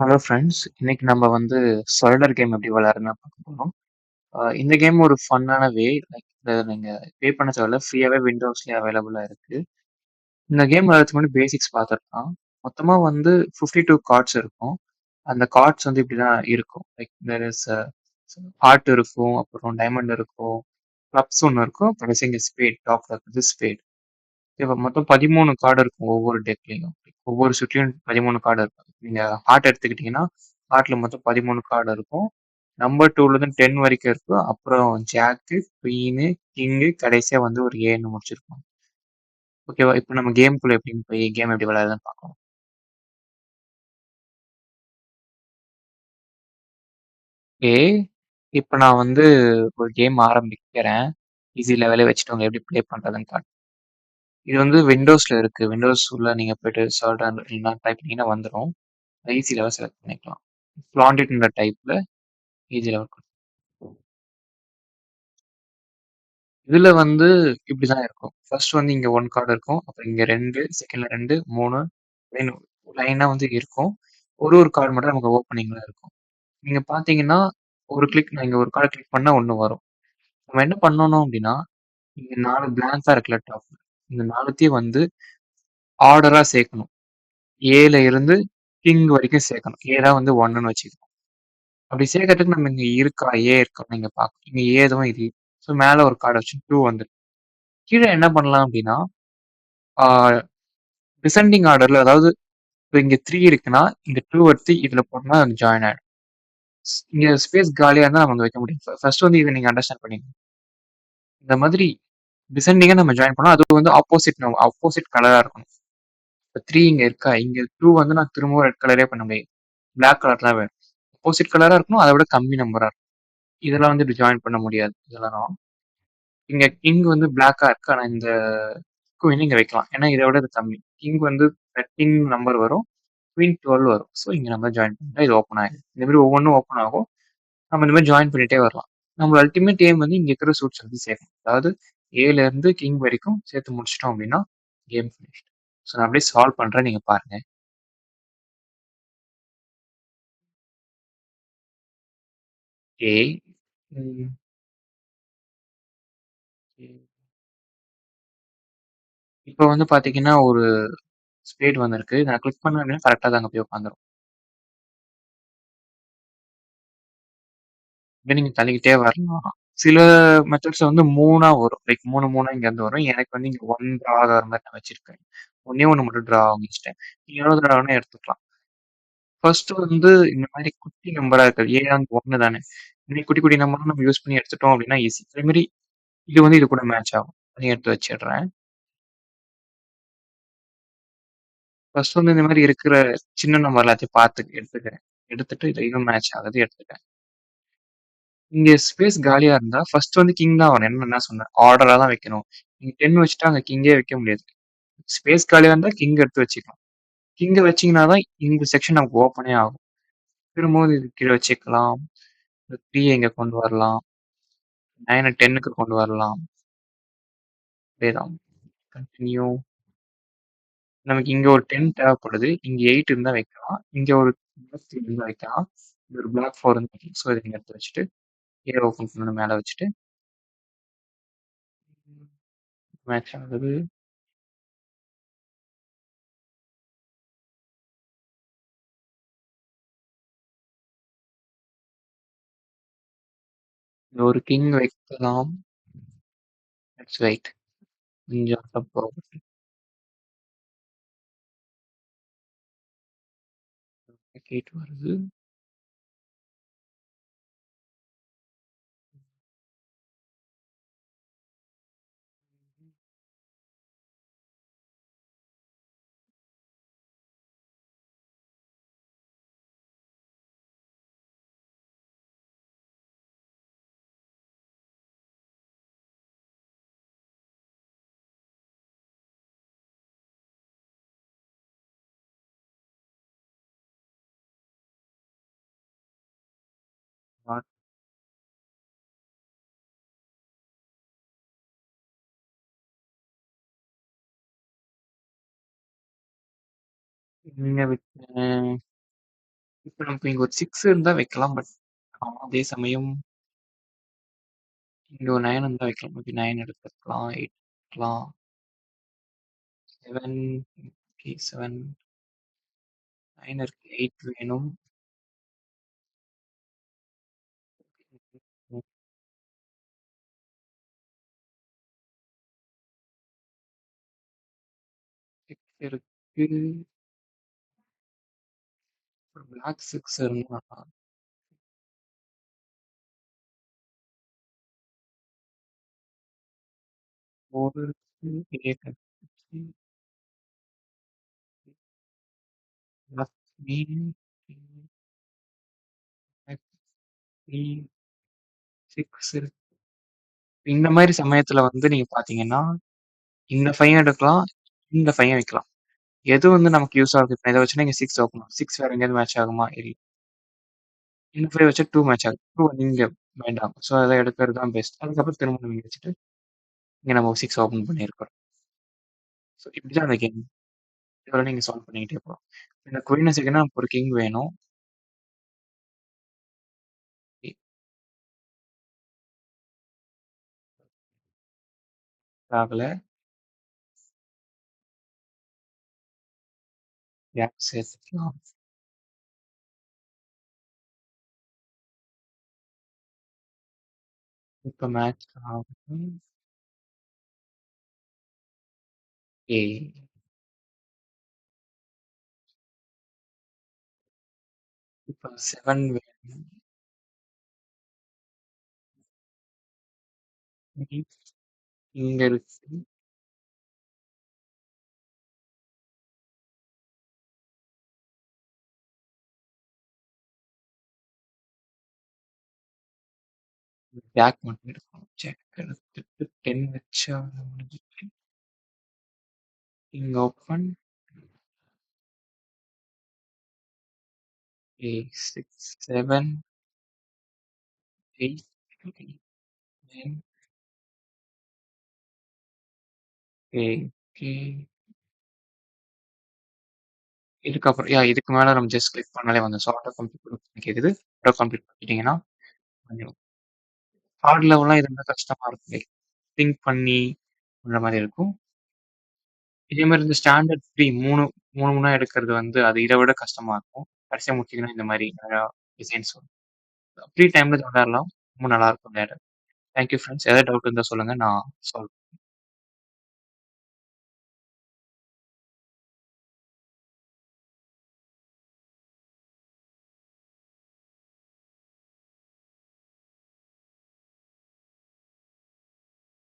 Hello friends. இன்னைக்கு நம்ம வந்து சொலிடர் கேம் எப்படி விளையாடுறதுன்னு பார்க்க போறோம். அ இந்த கேம் ஒரு ஃபன்னான வே. லைக் இத நீங்க பே பண்ண தேவையில்ல. ஃப்ரீயாவே விண்டோஸ்லேயே அவைலபிளா இருக்கு. இந்த கேம் விளையாடுறதுக்கு முன்னாடி பேசிக்ஸ் பார்த்துரலாம். மொத்தமா வந்து 52 கார்ட்ஸ் இருக்கும். அந்த கார்ட்ஸ் வந்து இப்படிதான் இருக்கும். Like there is a heart இருக்கும், அப்புறம் டைமண்ட் இருக்கும், கிளப்ஸ் ஒண்ணு இருக்கும், கடைசி இங்க ஸ்பேட் டாப்ல இருக்கிறது ஸ்பேட். இப்போ மொத்தம் 13 கார்டு இருக்கும் ஒவ்வொரு டெக்லயும். ஒவ்வொரு சுற்றியும் 13 கார்டு இருக்கும். நீங்க ஹார்ட் எடுத்துக்கிட்டீங்கன்னா, ஹார்ட்ல மொத்தம் 13 கார்டு இருக்கும். நம்பர் 2ல டென் 10 வரைக்கும் இருக்கும். அப்புறம் ஜாக்கு, குயினு, கிங்கு கடைசியா வந்து ஒரு ஏன்னு முடிச்சிருக்கோம் ஓகேவா? இப்ப நம்ம கேம்க்குள்ள எப்படின்னு போய் கேம் எப்படி விளையாடுறதுன்னு பார்க்கலாம். ஓகே. இப்ப நான் வந்து ஒரு கேம் ஆரம்பிக்கிறேன். ஈஸி லெவலே வச்சுட்டு எப்படி ப்ளே பண்றதுன்னு காட்டுறேன். இது வந்து விண்டோஸ்ல இருக்கு. விண்டோஸ் உள்ள நீங்க போயிட்டு அண்ட் இல்லைனா டைப் பண்ணீங்கன்னா வந்துரும். ஈஸி லெவல் செலக்ட் பண்ணிக்கலாம். பிளான்டிட்ன்ற டைப்ல ஈஸி லெவல் இதுல வந்து இப்படி தான் இருக்கும். ஃபர்ஸ்ட் வந்து இங்க 1 கார்டு இருக்கும். அப்புறம் இங்க 2, செகண்ட்ல 2, 3 லைன் லைனா வந்து இருக்கும். ஒரு ஒரு கார்டு மட்டும் நமக்கு ஓப்பனிங்ல இருக்கும். நீங்க பார்த்தீங்கன்னா, ஒரு கிளிக் நான் இங்க ஒரு கார்ட கிளிக் பண்ணா 1 வரும். நம்ம என்ன பண்ணணும் அப்படின்னா, இங்க 4 பிளாங்க்கா இருக்குல்ல டாப்ல. இந்த 4த்தையும் வந்து ஆர்டரா சேர்க்கணும். ஏல இருந்து கிங் வரைக்கும் சேர்க்கணும். ஏ தான் வந்து 1ன்னு வச்சுக்கணும். அப்படி சேர்க்கறதுக்கு நம்ம இங்க இருக்கா? ஏ இருக்கோம் நீங்க பார்க்கணும். இங்க ஏதும் இது ஸோ மேல ஒரு கார்டு வச்சு டூ வந்துடும் கீழே என்ன பண்ணலாம் அப்படின்னா, டிசெண்டிங் ஆர்டர்ல அதாவது இப்போ இங்க த்ரீ இருக்குன்னா, இங்க டூ எடுத்து இதுல போட்டோம்னா ஜாயின் ஆயிடும். இங்க ஸ்பேஸ் காலியா இருந்தா நம்ம வைக்க முடியும். ஃபர்ஸ்ட் வந்து இதை நீங்க அண்டர்ஸ்டாண்ட் பண்ணிக்கணும். இந்த மாதிரி டிசெண்டிங்கா நம்ம ஜாயின் பண்ணோம் அது வந்து ஆப்போசிட் நம்ம ஆப்போசிட் கலராக இருக்கணும். இப்போ த்ரீ இங்கே இருக்கா? இங்கே டூ வந்து நான் திரும்பவும் ரெட் கலரே பண்ண முடியும். பிளாக் கலர்லாம் வேணும். ஆப்போசிட் கலராக இருக்கணும். அதை விட கம்மி நம்பராக இருக்கும் இதெல்லாம் வந்து இப்படி ஜாயின் பண்ண முடியாது. இதெல்லாம் இங்கே கிங் வந்து பிளாக்காக இருக்கு. ஆனால் இந்த குயின் இங்கே வைக்கலாம். ஏன்னா இதை விட இது கம்மி. கிங் வந்து 13 நம்பர் வரும். குயின் 12 வரும். ஸோ இங்கே நம்ம ஜாயின் பண்ணால் இது ஓப்பன் ஆகிடும் இந்த மாதிரி ஒவ்வொன்றும் ஓப்பன் ஆகும். நம்ம இந்த மாதிரி ஜாயின் பண்ணிகிட்டே வரலாம். நம்ம அல்டிமேட் எய்ம் வந்து இங்கே இருக்கிற சூட்ஸ் வந்து சேர்க்கணும். அதாவது ஏல இருந்து கிங் வரைக்கும் சேர்த்து முடிச்சிட்டோம் அப்படின்னா கேம் ஃபினிஷ்ட். ஸோ நான் அப்படியே சால்வ் பண்ணுறேன் நீங்கள் பாருங்கள் ஏ இப்போ வந்து பார்த்தீங்கன்னா, ஒரு ஸ்பேட் வந்திருக்கு. நான் கிளிக் பண்ணேன் அப்படின்னா கரெக்டாக தான் போய் உட்காந்துரும். அப்படியே நீங்கள் தள்ளிக்கிட்டே வரலாம். சில மெத்தட்ஸ் வந்து 3ஆ வரும். லைக் 3, 3ஆ இங்கேருந்து வரும். எனக்கு வந்து இங்க 1 ட்ரா ஆகுற மாரி நான் வச்சிருக்கேன். ஒண்ணே 1 மட்டும் ட்ரா ஆகும் நீங்க எவ்வளோ தடவ வேணா எடுத்துக்கலாம். ஃபர்ஸ்ட் வந்து இந்த மாரி குட்டி நம்பரா இருக்குது ஏ அங்க 1 தானே. இந்த மாரி குட்டி குட்டி நம்பர் நம்ம யூஸ் பண்ணி எடுத்துட்டோம் அப்படின்னா ஈஸி. அதே மாதிரி இது வந்து இது கூட மேட்ச் ஆகும். அதையும் எடுத்து வச்சிடுறேன். ஃபர்ஸ்ட் வந்து இந்த மாரி இருக்கிற சின்ன நம்பர் எல்லாத்தையும் பார்த்து எடுத்துக்கிறேன். எடுத்துட்டு இது இதுவும் மேட்ச் ஆகுது எடுத்துட்டேன். இங்க ஸ்பேஸ் காலியா இருந்தா ஃபர்ஸ்ட் வந்து கிங் தான் வரணும். என்ன நான் சொன்னேன். ஆர்டரா தான் வைக்கணும். நீங்க 10 வச்சுட்டா அங்க கிங்கே வைக்க முடியாது. ஸ்பேஸ் காலியா இருந்தா கிங் எடுத்து வச்சுக்கலாம். கிங்க வச்சீங்கன்னா தான் இந்த செக்ஷன் நமக்கு ஓப்பனே ஆகும். திரும்பவும் இது கீழே வச்சுக்கலாம். இந்த 3 இங்க கொண்டு வரலாம். 9 10க்கு கொண்டு வரலாம். அதேதான். கண்டினியூ நமக்கு இங்கே ஒரு 10 தேவைப்படுது. இங்கே எயிட் இருந்தால் வைக்கலாம். இங்கே ஒரு பிளாக் 3 வைக்கலாம். இது ஒரு பிளாக் ஃபோர் இருந்தால் வைக்கலாம். ஸோ இதை இங்கே எடுத்து வச்சுட்டு, ஏ ஓப்பன் பண்ணணும் மேல வச்சுட்டு மேட்ச் ஆகுது. ஒரு கிங் வைக்கலாம். Let's wait. கொஞ்சம் தப்பு கேட்டு வருது. ஆ இப்ப நமக்கு இங்க ஒரு 6 இருந்தா வைக்கலாம். பட் அதே சமயம் இங்க ஒரு 9 இருந்தா வைக்கலாம். மேபி 9 எடுத்துக்கலாம். 8 எடுக்கலாம். 7 ஓகே 7 9 இருக்கு. 8 வேணும். சிக்ஸ் இருக்கு. ஒரு பிளாக் சிக்ஸ் இருந்தா ஃபோர் இருக்கு. 8 இருக்கு. பிளாக் 3 பிளாக் 3 6 இருக்கு. இந்த மாதிரி சமயத்துல வந்து நீங்க பாத்தீங்கன்னா இந்த 5 எடுக்கலாம். இந்த 5 வைக்கலாம். எது வந்து நமக்கு யூஸா இருக்கு? இப்ப இத வச்சு நீங்கள் 6 ஓப்பன் சிக்ஸ் 6 வேற எங்கேயாவது மேட்ச் ஆகுமா? இல்ல. இந்த 5 வச்சா 2 மேட்ச் ஆகுது. 2 வந்து வேண்டாம். ஸோ அத எடுக்கிறது தான் பெஸ்ட். அதுக்கப்புறம் திரும்ப நீங்கள் வச்சுட்டு, இங்க நம்ம 6 ஓப்பன் பண்ணியிருக்கிறோம். ஸோ இப்படிதான் அந்த கேம். இதெல்லாம் நீங்க சால்வ் பண்ணிக்கிட்டே போலாம். இந்த குயின வச்சுக்கினா நமக்கு ஒரு கிங் வேணும். இ ஆகல. ஜாக் சேர்த்துக்கலாம். இப்ப மேட்ச் ஆகும். ஏ இப்ப 7 வேணும். ம். இங்க இருக்கு. Pack மட்டும் எடுக்கணும். செக் எடுத்துட்டு 10 வச்சா முடிஞ்சுச்சு. இங்க ஓப்பன். ஏ 6 7 8 9 ஓகே, ஓகே. இதுக்கப்புறம் யா இதுக்கு மேல நம்ம ஜஸ்ட் கிளிக் பண்ணாலே வந்து ஸோ ஆட்டோ கம்ப்ளீட் கேக்குது. ஆட்டோ கம்ப்ளீட் பண்ணிட்டீங்கன்னா ஹார்ட் லெவல்லாம் இருந்தா கஷ்டமா இருக்கும். லைக் திங்க் பண்ணி பண்ற மாரி இருக்கும். இதே மாரி இந்த ஸ்டாண்டர்ட் 3 3 3 3 எடுக்கிறது வந்து அது இத விட கஷ்டமா இருக்கும். கடைசியா முடிச்சீங்கன்னா இந்த மாரி நெறையா டிசைன்ஸ் வரும். ஃப்ரீ டைம்ல விளையாடலாம். ரொம்ப நல்லாருக்கும் விளையாட. Thank you friends. ஏதாவது டவுட் இருந்தா சொல்லுங்க. நான் சால்வ்